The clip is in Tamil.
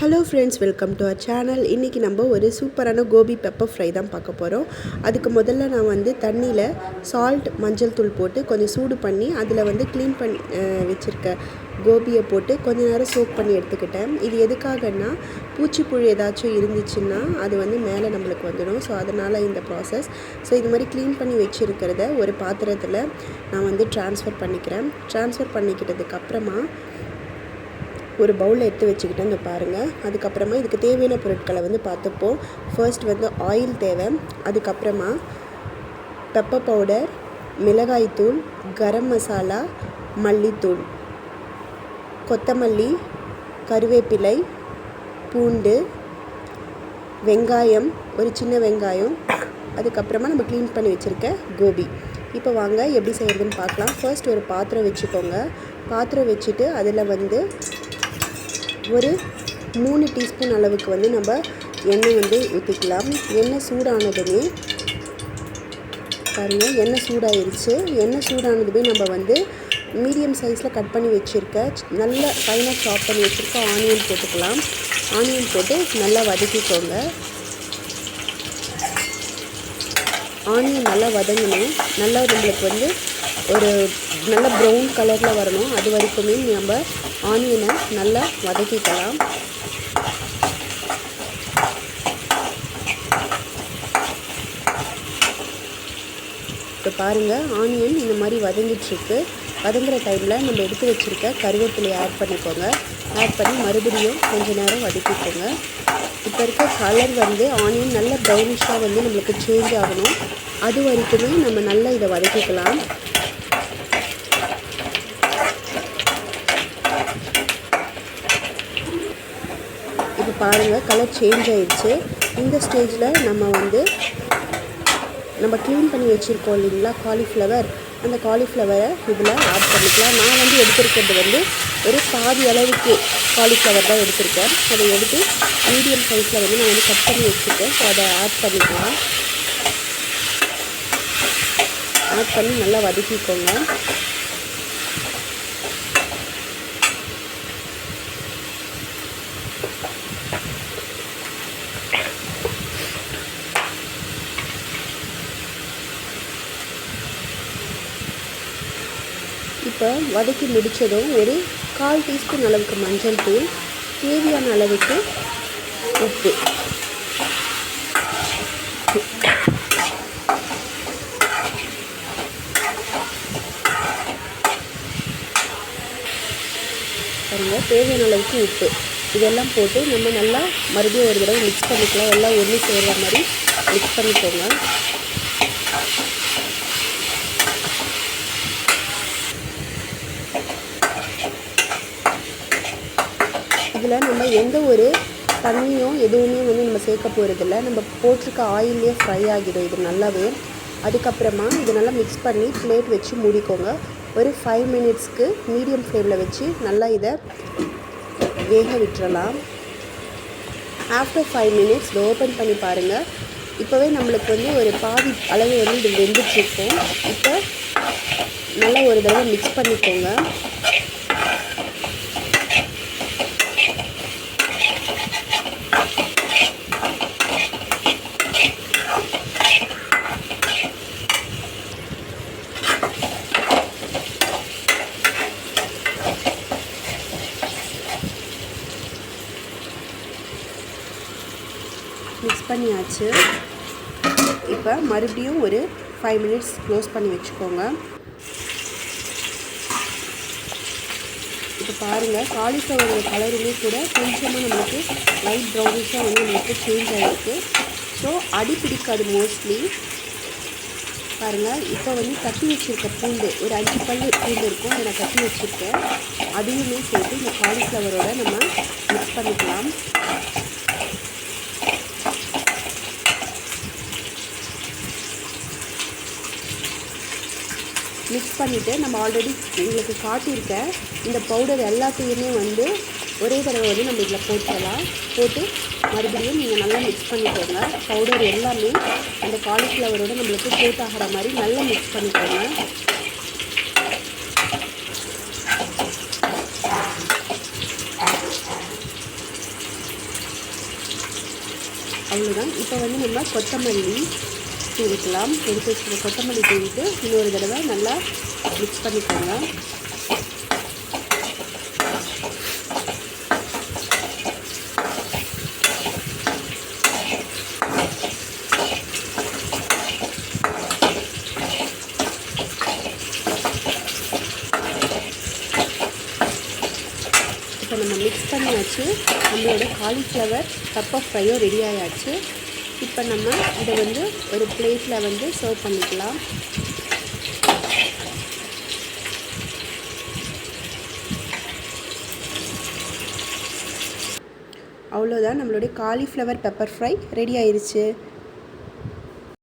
Hello friends welcome to our channel இன்றைக்கி நம்ம ஒரு சூப்பரான கோபி பெப்பர் ஃப்ரை தான் பார்க்க போகிறோம் அதுக்கு முதல்ல நான் வந்து தண்ணியில் சால்ட் மஞ்சள் தூள் போட்டு கொஞ்சம் சூடு பண்ணி அதில் வந்து க்ளீன் பண்ணி வச்சுருக்க கோபியை போட்டு கொஞ்ச நேரம் சோக் பண்ணி எடுத்துக்கிட்டேன். இது எதுக்காகன்னா பூச்சிப்புழு ஏதாச்சும் இருந்துச்சுன்னா அது வந்து மேலே நம்மளுக்கு வந்துடும். ஸோ அதனால் இந்த ப்ராசஸ் ஸோ இது மாதிரி க்ளீன் பண்ணி வச்சுருக்கிறத ஒரு பாத்திரத்தில் நான் வந்து ட்ரான்ஸ்ஃபர் பண்ணிக்கிறேன். ட்ரான்ஸ்ஃபர் பண்ணிக்கிட்டதுக்கப்புறமா ஒரு பவுலில் எடுத்து வச்சுக்கிட்டேன் வந்து பாருங்கள் அதுக்கப்புறமா இதுக்கு தேவையான பொருட்களை வந்து பார்த்துப்போம். ஃபர்ஸ்ட் வந்து ஆயில் தேவை. அதுக்கப்புறமா பெப்பர் பவுடர் மிளகாய்த்தூள் கரம் மசாலா மல்லித்தூள். கொத்தமல்லி கருவேப்பிலை பூண்டு வெங்காயம் ஒரு சின்ன வெங்காயம். அதுக்கப்புறமா நம்ம க்ளீன் பண்ணி வச்சுருக்க கோபி. இப்போ வாங்க எப்படி செய்கிறதுன்னு பார்க்கலாம். ஃபர்ஸ்ட் ஒரு பாத்திரம் வச்சுக்கோங்க. பாத்திரம் வச்சுட்டு அதில் வந்து ஒரு மூணு டீஸ்பூன் அளவுக்கு வந்து நம்ம எண்ணெய் வந்து ஊற்றிக்கலாம் எண்ணெய் சூடானதுமே பாருங்கள் எண்ணெய் சூடாயிருச்சு. எண்ணெய் சூடானதுமே நம்ம வந்து மீடியம் சைஸில் கட் பண்ணி வச்சுருக்க நல்ல ஃபைனாக சாப் பண்ணி வச்சுருக்க ஆனியன் போட்டுக்கலாம். ஆனியன் போட்டு நல்லா வதக்கிக்கோங்க. ஆனியன் நல்லா வதங்கணும் நல்லா நம்மளுக்கு வந்து ஒரு நல்ல ப்ரௌன் கலரில் வரணும். அது வரைக்குமே நம்ம ஆனியனை நல்லா வதக்கிக்கலாம். இப்போ பாருங்கள் ஆனியன் இந்த மாதிரி வதங்கிட்டுருக்கு. வதங்குற டைமில் நம்ம எடுத்து வச்சுருக்க கருவேப்பிலையை ஆட் பண்ணிக்கோங்க. ஆட் பண்ணி மறுபடியும் கொஞ்சம் நேரம் வதக்கிக்கோங்க. இப்போ இருக்க கலர் வந்து ஆனியன் நல்ல ப்ரௌனிஷாக வந்து நம்மளுக்கு சேஞ்ச் ஆகணும். அது வரைக்குமே நம்ம நல்லா இதை வதக்கிக்கலாம். இப்போ பாருங்கள் கலர் சேஞ்ச் ஆயிடுச்சு. இந்த ஸ்டேஜில் நம்ம வந்து நம்ம க்ளீன் பண்ணி வச்சுருக்கோம் இல்லைங்களா காலிஃப்ளவர் அந்த காலிஃப்ளவரை இதில் ஆட் பண்ணிக்கலாம். நான் வந்து எடுத்திருக்கிறது வந்து ஒரு பாதி அளவுக்கு காலிஃப்ளவர் தான் எடுத்திருக்கேன். அதை எடுத்து மீடியம் சைஸில் வந்து நான் வந்து கட் பண்ணி வச்சுருக்கேன். ஸோ அதை ஆட் பண்ணிக்கலாம். ஆட் பண்ணி நல்லா வதக்கிக்கோங்க. இப்போ வதக்கி முடித்ததும் ஒரு கால் டீஸ்பூன் அளவுக்கு மஞ்சள் தூள் தேவையான அளவுக்கு உப்பு. தேவையான அளவுக்கு உப்பு. இதெல்லாம் போட்டு நம்ம நல்லா மறுபடியும் ஒரு தடவை மிக்ஸ் பண்ணிக்கலாம். எல்லாம் ஒன்று சேர்கிற மாதிரி மிக்ஸ் பண்ணிக்கோங்க இதில் நம்ம எந்த ஒரு தண்ணியும் எதுவுமே வந்து நம்ம சேர்க்க போகிறதில்ல நம்ம போட்டிருக்க ஆயிலே ஃப்ரை ஆகிடும் இது நல்லாவே. அதுக்கப்புறமா இது நல்லா மிக்ஸ் பண்ணி பிளேட் வச்சு மூடிக்கோங்க. ஒரு ஃபைவ் மினிட்ஸ்க்கு மீடியம் ஃப்ளேமில் வச்சு நல்லா இதை வேக விட்டுறலாம். ஆஃப்டர் ஃபைவ் மினிட்ஸ் இதை ஓப்பன் பண்ணி பாருங்கள் இப்போவே நம்மளுக்கு வந்து ஒரு பாதி அளவு வந்து இது வெந்துட்டுருக்கும் இப்போ நல்லா ஒரு தடவை மிக்ஸ் பண்ணிக்கோங்க. மிக்ஸ் பண்ணியாச்சு. இப்போ மறுபடியும் ஒரு ஃபைவ் மினிட்ஸ் க்ளோஸ் பண்ணி வச்சுக்கோங்க. இப்போ பாருங்கள் காலிஃப்ளவரோட கலருமே கூட கொஞ்சமாக நம்மளுக்கு லைட் ப்ரௌனிஷாக வந்து நம்மளுக்கு சேஞ்ச் ஆகிருக்கு ஸோ அடி பிடிக்காது மோஸ்ட்லி பாருங்கள் இப்போ வந்து கட்டி வச்சுருக்க பூண்டு ஒரு அஞ்சு பல் பூண்டு இருக்கும் அதை நான் கட்டி வச்சுருக்கேன். அதையுமே சேர்த்து இந்த காலிஃப்ளவரோட நம்ம மிக்ஸ் பண்ணிக்கலாம். மிக்ஸ் பண்ணிவிட்டு நம்ம ஆல்ரெடி உங்களுக்கு காட்டியிருக்க இந்த பவுடர் எல்லாத்தையுமே வந்து ஒரே தடவை வந்து நம்ம இதில் போட்டுடலாம். போட்டு மறுபடியும் நீங்கள் நல்லா மிக்ஸ் பண்ணிக்கோங்க. பவுடர் எல்லாமே அந்த காலிஃப்ளவரோட நம்மளுக்கு கோட் ஆகிற மாதிரி நல்லா மிக்ஸ் பண்ணிக்கோங்க. அவ்வளோதான் இப்போ வந்து நம்ம கொத்தமல்லி இருக்கலாம் எடுத்து வச்சுருக்க கொத்தமல்லி தூவிட்டு இன்னொரு தடவை நல்லா மிக்ஸ் பண்ணிக்கோங்க இப்போ நம்ம மிக்ஸ் பண்ணியாச்சு. நம்மளோட காலிஃப்ளவர் ஆஃப் ஃப்ரையும் ரெடி ஆயாச்சு. இப்போ நம்ம இதை வந்து ஒரு பிளேட்டில் வந்து சர்வ் பண்ணிக்கலாம். அவ்வளோதான் நம்மளுடைய காலிஃப்ளவர் பெப்பர் ஃப்ரை ரெடி ஆயிடுச்சு